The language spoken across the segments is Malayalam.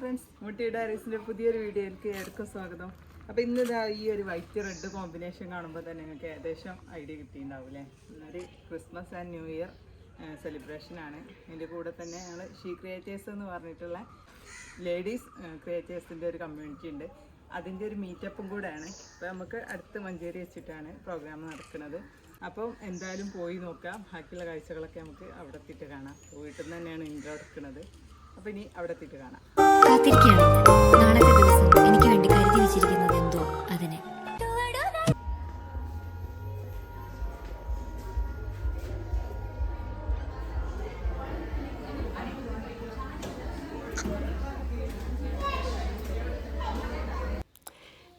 ഫ്രണ്ട്സ് മുട്ടി ഡയറീസിന്റെ പുതിയൊരു വീഡിയോയിലേക്ക് ഏവർക്കും സ്വാഗതം. അപ്പോൾ ഇന്ന് ഇതാ ഈ ഒരു വൈറ്റ് റെഡ് കോമ്പിനേഷൻ കാണുമ്പോൾ തന്നെ നിങ്ങൾക്ക് ഏകദേശം ഐഡിയ കിട്ടിയിട്ടുണ്ടാവും അല്ലേ ഇന്നൊരു ക്രിസ്മസ് ആൻഡ് ന്യൂ ഇയർ സെലിബ്രേഷനാണ് ഇതിന്റെ കൂടെ തന്നെ ഞങ്ങൾ ഷീ ക്രിയേറ്റേഴ്സ് എന്ന് പറഞ്ഞിട്ടുള്ള ലേഡീസ് ക്രിയേറ്റേഴ്സിന്റെ ഒരു കമ്മ്യൂണിറ്റി ഉണ്ട്. അതിന്റെ ഒരു മീറ്റപ്പും കൂടെയാണ്. അപ്പോൾ നമുക്ക് അടുത്ത് മഞ്ചേരി വെച്ചിട്ടാണ് പ്രോഗ്രാം നടക്കുന്നത്. അപ്പം എന്തായാലും പോയി നോക്കാം. ബാക്കിയുള്ള കാഴ്ചകളൊക്കെ നമുക്ക് അവിടെ എത്തിയിട്ട് കാണാം. വീട്ടിൽ നിന്ന് തന്നെയാണ് ഇൻട്രോ എടുക്കുന്നത്. അപ്പോൾ ഇനി അവിടെ എത്തിയിട്ട് കാണാം. കാത്തിരിക്കുകയാണ്.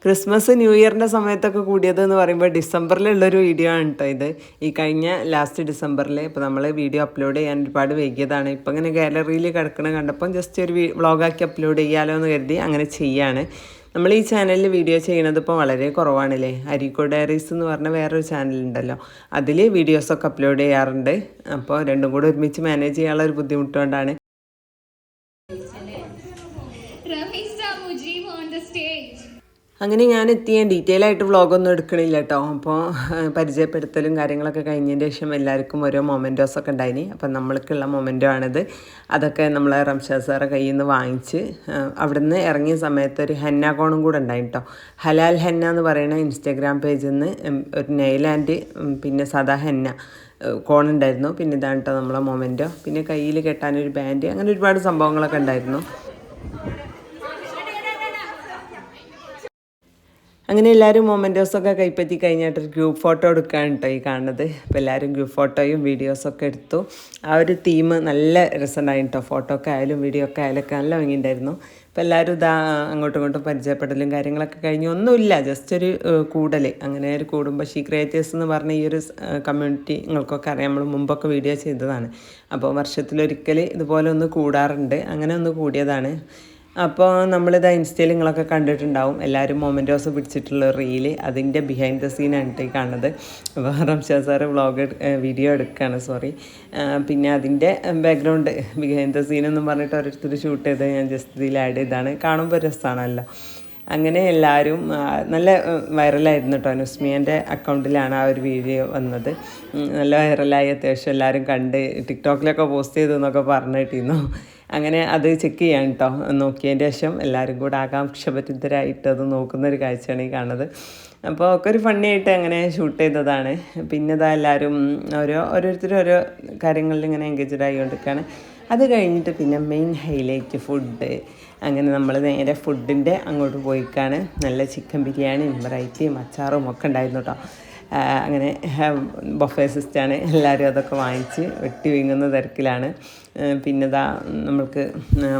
ക്രിസ്മസ് ന്യൂ ഇയറിന്റെ സമയത്തൊക്കെ കൂടിയത് എന്ന് പറയുമ്പോൾ ഡിസംബറിലുള്ളൊരു വീഡിയോ ആണ് കേട്ടോ ഇത്. ഈ കഴിഞ്ഞ ലാസ്റ്റ് ഡിസംബറിൽ ഇപ്പോൾ നമ്മൾ വീഡിയോ അപ്ലോഡ് ചെയ്യാൻ ഒരുപാട് വൈകിയതാണ്. ഇപ്പോൾ ഇങ്ങനെ ഗാലറിയിൽ കിടക്കണ കണ്ടപ്പം ജസ്റ്റ് ഒരു വ്ളോഗാക്കി അപ്ലോഡ് ചെയ്യാലോ എന്ന് കരുതി അങ്ങനെ ചെയ്യാണ്. നമ്മൾ ഈ ചാനലിൽ വീഡിയോ ചെയ്യണത് ഇപ്പോൾ വളരെ കുറവാണല്ലേ? അരീക്കോ ഡയറീസ് എന്ന് പറഞ്ഞ വേറൊരു ചാനലുണ്ടല്ലോ. അതിൽ വീഡിയോസൊക്കെ അപ്ലോഡ് ചെയ്യാറുണ്ട്. അപ്പോൾ രണ്ടും കൂടെ ഒരുമിച്ച് മാനേജ് ചെയ്യാനുള്ള ഒരു ബുദ്ധിമുട്ടുകൊണ്ടാണ് അങ്ങനെ ഞാൻ എത്തി ഞാൻ ഡീറ്റെയിൽ ആയിട്ട് വ്ളോഗൊന്നും എടുക്കണില്ല കേട്ടോ അപ്പോൾ പരിചയപ്പെടുത്തലും കാര്യങ്ങളൊക്കെ കഴിഞ്ഞതിന് ശേഷം എല്ലാവർക്കും ഓരോ മൊമെന്റോസ് ഒക്കെ ഉണ്ടായിനി. അപ്പം നമ്മൾക്കുള്ള മൊമെന്റോ ആണിത്. അതൊക്കെ നമ്മൾ റംഷാ സാറെ കയ്യിൽ നിന്ന് വാങ്ങിച്ച് അവിടെ നിന്ന് ഇറങ്ങിയ സമയത്ത് ഒരു ഹെന്ന കോണും കൂടെ ഉണ്ടായി കേട്ടോ ഹലാൽ ഹെന്ന എന്ന് പറയുന്ന ഇൻസ്റ്റാഗ്രാം പേജിൽ നിന്ന് ഒരു നെയിൽ ആൻഡ് പിന്നെ സദാ ഹെന്ന കോണുണ്ടായിരുന്നു. പിന്നെ ഇതാണ് കേട്ടോ നമ്മളെ മൊമെന്റോ പിന്നെ കയ്യിൽ കെട്ടാനൊരു ബാൻഡ് അങ്ങനെ ഒരുപാട് സംഭവങ്ങളൊക്കെ ഉണ്ടായിരുന്നു. അങ്ങനെ എല്ലാവരും മൊമെന്റോസൊക്കെ കൈപ്പറ്റി കഴിഞ്ഞിട്ട് ഒരു ഗ്രൂപ്പ് ഫോട്ടോ എടുക്കുകയാണ് കേട്ടോ ഈ കാണുന്നത്. അപ്പോൾ എല്ലാവരും ഗ്രൂപ്പ് ഫോട്ടോയും വീഡിയോസൊക്കെ എടുത്തു. ആ ഒരു തീം നല്ല രസമുണ്ടായി കേട്ടോ ഫോട്ടോ ഒക്കെ ആയാലും വീഡിയോ ഒക്കെ ആയാലും ഒക്കെ നല്ല ഭംഗിയുണ്ടായിരുന്നു. അപ്പോൾ എല്ലാവരും ഇതാ അങ്ങോട്ടും ഇങ്ങോട്ടും പരിചയപ്പെടലും കാര്യങ്ങളൊക്കെ കഴിഞ്ഞു. ഒന്നുമില്ല ജസ്റ്റ് ഒരു കൂടൽ അങ്ങനെ ഒരു കൂടുമ്പോൾ ഷീ ക്രിയേറ്റേഴ്സ് എന്ന് പറഞ്ഞ ഈ ഒരു കമ്മ്യൂണിറ്റി നിങ്ങൾക്കൊക്കെ അറിയാം. നമ്മൾ മുമ്പൊക്കെ വീഡിയോ ചെയ്തതാണ്. അപ്പോൾ വർഷത്തിലൊരിക്കൽ ഇതുപോലെ ഒന്ന് കൂടാറുണ്ട്. അങ്ങനെ ഒന്ന് കൂടിയതാണ്. അപ്പോൾ നമ്മളിത് ഇൻസ്റ്റയിൽ നിങ്ങളൊക്കെ കണ്ടിട്ടുണ്ടാവും. എല്ലാവരും മൊമെന്റോസ് പിടിച്ചിട്ടുള്ള റീൽ അതിന്റെ ബിഹൈൻഡ് ദ സീനാണ് ഈ കാണുന്നത്. അപ്പോൾ റംഷാ സാറ് വ്ളോഗ് വീഡിയോ എടുക്കുകയാണ് സോറി പിന്നെ അതിന്റെ ബാക്ക്ഗ്രൗണ്ട് ബിഹൈൻഡ് ദ സീൻ എന്നും പറഞ്ഞിട്ട് ഓരോരുത്തർ ഷൂട്ട് ചെയ്ത് ഞാൻ ജസ്റ്റ് ഇതിൽ ആഡ് ചെയ്താണ്. കാണുമ്പോൾ രസമാണല്ലോ അങ്ങനെ എല്ലാവരും നല്ല വൈറലായിരുന്നു കേട്ടോ നുസ്മിയന്റെ അക്കൗണ്ടിലാണ് ആ ഒരു വീഡിയോ വന്നത്. നല്ല വൈറലായി അത്യാവശ്യം എല്ലാവരും കണ്ട് ടിക്ടോക്കിലൊക്കെ പോസ്റ്റ് ചെയ്തു എന്നൊക്കെ പറഞ്ഞിട്ടിരുന്നു. അങ്ങനെ അത് ചെക്ക് ചെയ്യാൻ കേട്ടോ നോക്കിയതിന്റെ ശേഷം എല്ലാവരും കൂടെ ആകാംക്ഷഭരിതരായിട്ട് അത് നോക്കുന്ന ഒരു കാഴ്ചയാണ് ഈ കാണുന്നത്. അപ്പോൾ ഒക്കെ ഒരു ഫണ്ണി ആയിട്ട് അങ്ങനെ ഷൂട്ട് ചെയ്തതാണ്. പിന്നെ ഇതാ എല്ലാവരും ഓരോ ഓരോരുത്തരും ഓരോ കാര്യങ്ങളിൽ ഇങ്ങനെ എൻഗേജഡ് ആയിക്കൊണ്ടിരിക്കുകയാണ് അത് കഴിഞ്ഞിട്ട് പിന്നെ മെയിൻ ഹൈലൈറ്റ് ഫുഡ് അങ്ങനെ നമ്മൾ നേരെ ഫുഡിന്റെ അങ്ങോട്ട് പോയിക്കാണ്. നല്ല ചിക്കൻ ബിരിയാണിയും വെറൈറ്റിയും അച്ചാറും ഒക്കെ ഉണ്ടായിരുന്നു കേട്ടോ അങ്ങനെ ബൊഫേ സിസ്റ്റാണ്. എല്ലാവരും അതൊക്കെ വാങ്ങിച്ച് വെട്ടി വീങ്ങുന്ന തിരക്കിലാണ്. പിന്നെതാ നമ്മൾക്ക്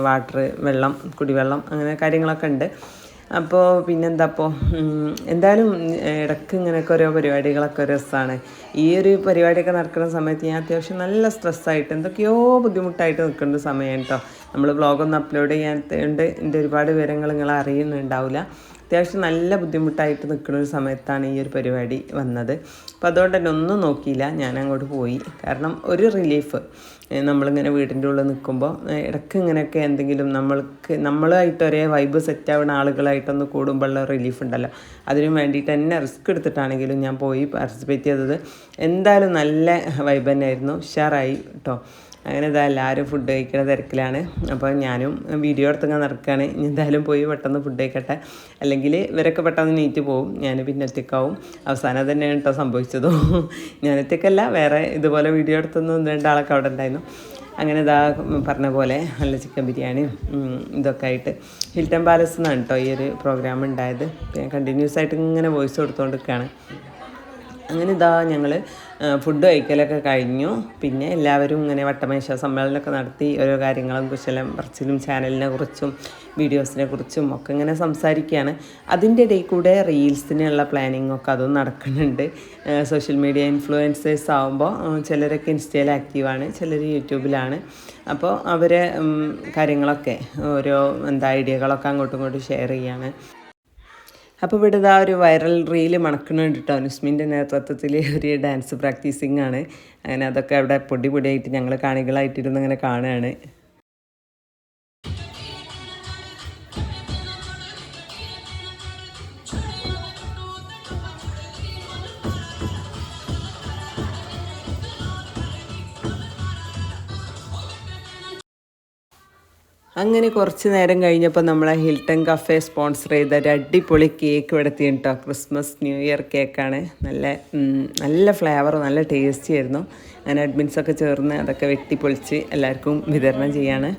വാട്ടർ വെള്ളം കുടിവെള്ളം അങ്ങനെ കാര്യങ്ങളൊക്കെ ഉണ്ട്. അപ്പോൾ പിന്നെന്താ അപ്പോൾ എന്തായാലും ഇടയ്ക്ക് ഇങ്ങനെയൊക്കെ ഓരോ പരിപാടികളൊക്കെ രസമാണ് ഈ ഒരു പരിപാടിയൊക്കെ നടക്കുന്ന സമയത്ത് ഞാൻ അത്യാവശ്യം നല്ല സ്ട്രെസ്സായിട്ട് എന്തൊക്കെയോ ബുദ്ധിമുട്ടായിട്ട് നിൽക്കുന്ന സമയം കേട്ടോ നമ്മൾ വ്ളോഗൊന്നും അപ്ലോഡ് ചെയ്യാത്തതുകൊണ്ട് എന്റെ ഒരുപാട് വിവരങ്ങൾ നിങ്ങൾ അറിയുന്നുണ്ടാവില്ല. അത്യാവശ്യം നല്ല ബുദ്ധിമുട്ടായിട്ട് നിൽക്കുന്ന ഒരു സമയത്താണ് ഈ ഒരു പരിപാടി വന്നത്. അപ്പോൾ അതുകൊണ്ട് തന്നെ ഒന്നും നോക്കിയില്ല. ഞാൻ അങ്ങോട്ട് പോയി. കാരണം ഒരു റിലീഫ് നമ്മളിങ്ങനെ വീടിന്റെ ഉള്ളിൽ നിൽക്കുമ്പോൾ ഇടയ്ക്ക് ഇങ്ങനെയൊക്കെ എന്തെങ്കിലും നമ്മൾക്ക് നമ്മളായിട്ട് ഒരേ വൈബ് സെറ്റ് ആവുന്ന ആളുകളായിട്ടൊന്ന് കൂടുമ്പോഴുള്ള റിലീഫ് ഉണ്ടല്ലോ. അതിനു വേണ്ടിയിട്ട് തന്നെ റിസ്ക് എടുത്തിട്ടാണെങ്കിലും ഞാൻ പോയി പാർട്ടിസിപ്പേറ്റ് ചെയ്തത്. എന്തായാലും നല്ല വൈബ് തന്നെയായിരുന്നു. ഉഷാറായി കേട്ടോ. അങ്ങനെ ഇതാ എല്ലാവരും ഫുഡ് കഴിക്കുന്ന തിരക്കിലാണ്. അപ്പോൾ ഞാനും വീഡിയോ എടുത്തങ്ങ് നടക്കുകയാണ് ഇനി എന്തായാലും പോയി പെട്ടെന്ന് ഫുഡ് കഴിക്കട്ടെ. അല്ലെങ്കിൽ ഇവരൊക്കെ പെട്ടെന്ന് നീറ്റ് പോവും. ഞാൻ പിന്നെ ഒറ്റക്കാവും അവസാനം തന്നെയാണ് കേട്ടോ സംഭവിച്ചതും. ഞാൻ ഒറ്റക്കല്ല വേറെ ഇതുപോലെ വീഡിയോ എടുത്തൊന്നും രണ്ടാളൊക്കെ അവിടെ ഉണ്ടായിരുന്നു. അങ്ങനെ ഇതാ പറഞ്ഞ പോലെ നല്ല ചിക്കൻ ബിരിയാണി ഇതൊക്കെ ആയിട്ട് ഹിൽട്ടൺ പാലസ് എന്നാണ് കേട്ടോ ഈ ഒരു പ്രോഗ്രാം ഉണ്ടായത്. ഞാൻ കണ്ടിന്യൂസ് ആയിട്ട് ഇങ്ങനെ വോയിസ് കൊടുത്തുകൊണ്ടിരിക്കുകയാണ് അങ്ങനെ ഇതാ ഞങ്ങൾ ഫുഡ് കഴിക്കലൊക്കെ കഴിഞ്ഞു. പിന്നെ എല്ലാവരും ഇങ്ങനെ വട്ടമേശ സമ്മേളനമൊക്കെ നടത്തി ഓരോ കാര്യങ്ങളും കുശലം പറച്ചിലും ചാനലിനെ കുറിച്ചും വീഡിയോസിനെ കുറിച്ചും ഒക്കെ ഇങ്ങനെ സംസാരിക്കുകയാണ്. അതിന്റെ ഇടയിൽ കൂടെ റീൽസിനുള്ള പ്ലാനിങ് ഒക്കെ അതും നടക്കുന്നുണ്ട്. സോഷ്യൽ മീഡിയ ഇൻഫ്ലുവൻസേഴ്സ് ആകുമ്പോൾ ചിലരൊക്കെ ഇൻസ്റ്റയിൽ ആക്റ്റീവാണ് ചിലർ യൂട്യൂബിലാണ്. അപ്പോൾ അവരെ കാര്യങ്ങളൊക്കെ ഓരോ എന്താ ഐഡിയകളൊക്കെ അങ്ങോട്ടും ഇങ്ങോട്ടും ഷെയർ ചെയ്യാണ്. അപ്പോൾ ഇവിടെ ഇതാ ഒരു വൈറൽ റീൽ മണക്കുന്നുണ്ട് കേട്ടോ അനുസ്മിന്റെ നേതൃത്വത്തിൽ ഒരു ഡാൻസ് പ്രാക്ടീസിങ് ആണ്. അങ്ങനെ അതൊക്കെ അവിടെ പൊടി പൊടിയായിട്ട് ഞങ്ങൾ കാണികളായിട്ടിരുന്ന് അങ്ങനെ കാണുകയാണ് അങ്ങനെ കുറച്ച് നേരം കഴിഞ്ഞപ്പോൾ നമ്മളെ ഹിൽട്ടൺ കഫേ സ്പോൺസർ ചെയ്ത ഒരു അടിപൊളി കേക്ക് ഇവിടെ കേട്ടോ. ക്രിസ്മസ് ന്യൂ ഇയർ കേക്കാണ് നല്ല നല്ല ഫ്ലേവർ നല്ല ടേസ്റ്റി ആയിരുന്നു. ഞാൻ അഡ്മിൻസൊക്കെ ചേർന്ന് അതൊക്കെ വെട്ടിപ്പൊളിച്ച് എല്ലാവർക്കും വിതരണം ചെയ്യാണ്.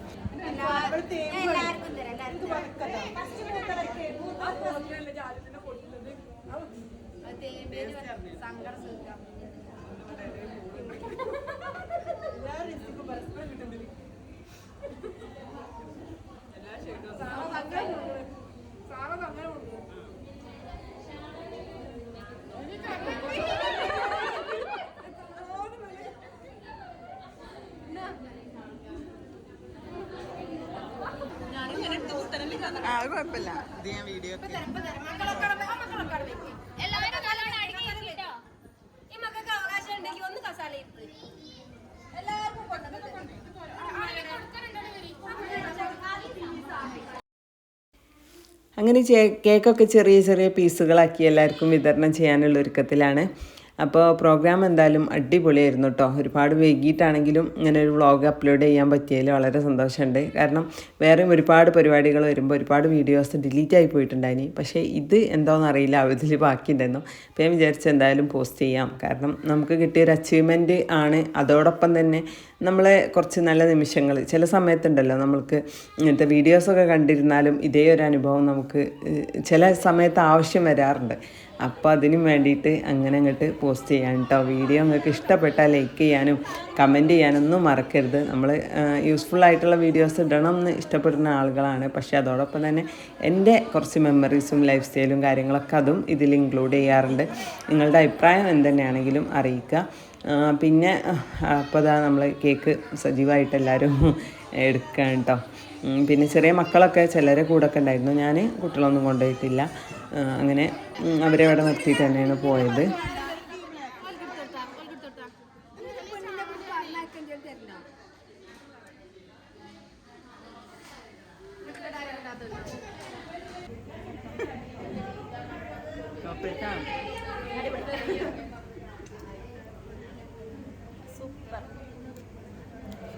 കുഴപ്പമില്ല. ഇത് ഞാൻ വീഡിയോ അങ്ങനെ കേക്കൊക്കെ ചെറിയ ചെറിയ പീസുകളാക്കി എല്ലാവർക്കും വിതരണം ചെയ്യാനുള്ള ഒരുക്കത്തിലാണ്. അപ്പോൾ പ്രോഗ്രാം എന്തായാലും അടിപൊളിയായിരുന്നു കേട്ടോ ഒരുപാട് വൈകിട്ടാണെങ്കിലും ഇങ്ങനെ ഒരു വ്ളോഗ് അപ്ലോഡ് ചെയ്യാൻ പറ്റിയതിൽ വളരെ സന്തോഷമുണ്ട്. കാരണം വേറെയും ഒരുപാട് പരിപാടികൾ വരുമ്പോൾ ഒരുപാട് വീഡിയോസ് ഡിലീറ്റ് ആയി പോയിട്ടുണ്ടായിനി. പക്ഷേ ഇത് എന്താണെന്ന് അറിയില്ല ഇതിൽ ബാക്കിയുണ്ടായിരുന്നു. അപ്പോൾ ഞാൻ വിചാരിച്ചു എന്തായാലും പോസ്റ്റ് ചെയ്യാം. കാരണം നമുക്ക് കിട്ടിയൊരു അച്ചീവ്മെന്റ് ആണ്. അതോടൊപ്പം തന്നെ നമ്മളെ കുറച്ച് നല്ല നിമിഷങ്ങൾ ചില സമയത്തുണ്ടല്ലോ നമ്മൾക്ക് ഇങ്ങനത്തെ വീഡിയോസൊക്കെ കണ്ടിരുന്നാലും ഇതേ ഒരു അനുഭവം നമുക്ക് ചില സമയത്ത് ആവശ്യം വരാറുണ്ട്. അപ്പോൾ അതിനും വേണ്ടിയിട്ട് അങ്ങനെ അങ്ങോട്ട് പോസ്റ്റ് ചെയ്യാൻ കേട്ടോ വീഡിയോ നിങ്ങൾക്ക് ഇഷ്ടപ്പെട്ടാൽ ലൈക്ക് ചെയ്യാനും കമന്റ് ചെയ്യാനൊന്നും മറക്കരുത്. നമ്മൾ യൂസ്ഫുൾ ആയിട്ടുള്ള വീഡിയോസ് ഇടണം എന്ന് ഇഷ്ടപ്പെടുന്ന ആളുകളാണ്. പക്ഷേ അതോടൊപ്പം തന്നെ എന്റെ കുറച്ച് മെമ്മറീസും ലൈഫ് സ്റ്റൈലും കാര്യങ്ങളൊക്കെ അതും ഇതിൽ ഇൻക്ലൂഡ് ചെയ്യാറുണ്ട്. നിങ്ങളുടെ അഭിപ്രായം എന്തുതന്നെയാണെങ്കിലും അറിയിക്കുക. പിന്നെ അപ്പോൾ നമ്മൾ കേക്ക് സജീവമായിട്ട് എല്ലാവരും എടുക്കുക കേട്ടോ പിന്നെ ചെറിയ മക്കളൊക്കെ ചിലരെ കൂടെ ഒക്കെ ഉണ്ടായിരുന്നു. ഞാൻ കുട്ടികളൊന്നും കൊണ്ടുപോയിട്ടില്ല. അങ്ങനെ അവരെ അവിടെ നിർത്തിയിട്ട് തന്നെയാണ് പോയത്.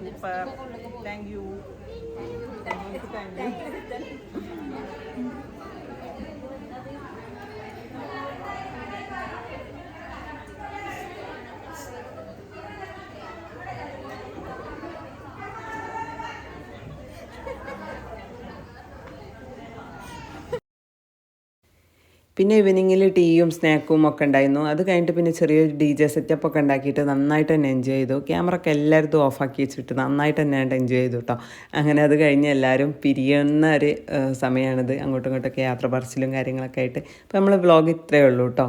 Super thank you Thank you. പിന്നെ ഈവനിങ്ങിൽ ടീയും സ്നാക്കും ഒക്കെ ഉണ്ടായിരുന്നു. അത് കഴിഞ്ഞിട്ട് പിന്നെ ചെറിയൊരു ഡി ജെ സെറ്റപ്പ് ഒക്കെ ഉണ്ടാക്കിയിട്ട് നന്നായിട്ട് തന്നെ എൻജോയ് ചെയ്തു. ക്യാമറ ഒക്കെ എല്ലായിടത്തും ഓഫാക്കി വെച്ചിട്ട് നന്നായിട്ട് തന്നെ എൻജോയ് ചെയ്തു കേട്ടോ അങ്ങനെ അത് കഴിഞ്ഞ് എല്ലാവരും പിരിയുന്ന ഒരു സമയമാണിത് അങ്ങോട്ടും ഇങ്ങോട്ടൊക്കെ യാത്ര പറച്ചിലും കാര്യങ്ങളൊക്കെ ആയിട്ട്. അപ്പോൾ നമ്മൾ വ്ളോഗ് ഇത്രയേ ഉള്ളൂ കേട്ടോ